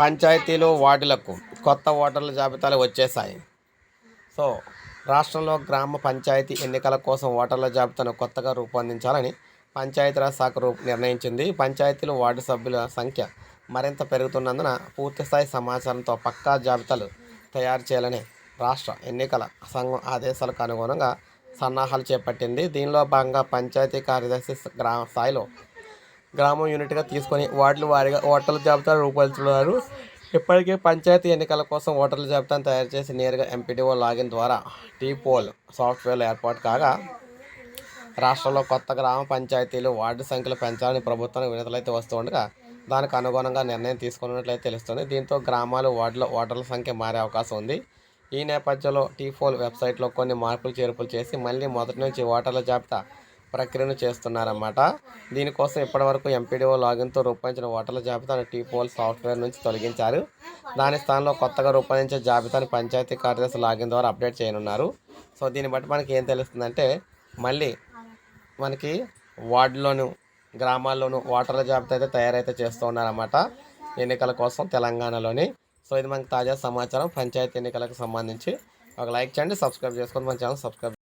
పంచాయతీలు వార్డులకు కొత్త ఓటర్ల జాబితాలు వచ్చేసాయి సో రాష్ట్రంలో గ్రామ పంచాయతీ ఎన్నికల కోసం ఓటర్ల జాబితాను కొత్తగా రూపొందించాలని పంచాయతీరాజ్ శాఖ రూప నిర్ణయించింది. పంచాయతీలు వార్డు సభ్యుల సంఖ్య మరింత పెరుగుతున్నందున పూర్తిస్థాయి సమాచారంతో పక్కా జాబితాలు తయారు చేయాలని రాష్ట్ర ఎన్నికల సంఘం ఆదేశాలకు అనుగుణంగా సన్నాహాలు చేపట్టింది. దీనిలో భాగంగా పంచాయతీ కార్యదర్శి గ్రామ స్థాయిలో గ్రామం యూనిట్గా తీసుకొని వార్డులు వారిగా ఓటర్ల జాబితాను రూపొందుతున్నారు ఇప్పటికే పంచాయతీ ఎన్నికల కోసం ఓటర్ల జాబితాను తయారు చేసి నేరుగా ఎంపీడీఓ లాగిన్ ద్వారా టీ పోల్ సాఫ్ట్వేర్లు ఏర్పాటు కాగా రాష్ట్రంలో కొత్త గ్రామ పంచాయతీలు వార్డు సంఖ్యలు పెంచాలని ప్రభుత్వానికి వినతులైతే వస్తుండగా దానికి అనుగుణంగా నిర్ణయం తీసుకున్నట్లయితే తెలుస్తుంది. దీంతో గ్రామాలు వార్డులో ఓటర్ల సంఖ్య మారే అవకాశం ఉంది. ఈ నేపథ్యంలో టీ ఫోల్ వెబ్సైట్లో కొన్ని మార్పులు చేర్పులు చేసి మళ్ళీ మొదటి నుంచి ఓటర్ల జాబితా ప్రక్రియను చేస్తున్నారన్నమాట. దీనికోసం ఇప్పటివరకు ఎంపీడీఓ లాగిన్తో రూపొందించిన ఓటర్ల జాబితాను టీ పోల్ సాఫ్ట్వేర్ నుంచి తొలగించారు. దాని స్థానంలో కొత్తగా రూపొందించే జాబితాను పంచాయతీ కార్యదర్శి లాగిన్ ద్వారా అప్డేట్ చేయనున్నారు. సో దీన్ని బట్టి మనకి ఏం తెలుస్తుందంటే మళ్ళీ మనకి వార్డులోను గ్రామాల్లోనూ ఓటర్ల జాబితా అయితే తయారైతే చేస్తూ ఉన్నారన్నమాట ఎన్నికల కోసం తెలంగాణలోని. సో ఇది మనకి తాజా సమాచారం. పంచాయతీ ఎన్నికలకు సంబంధించి ఒక లైక్ చేయండి సబ్స్క్రైబ్ చేసుకోండి మన ఛానల్ సబ్స్క్రైబ్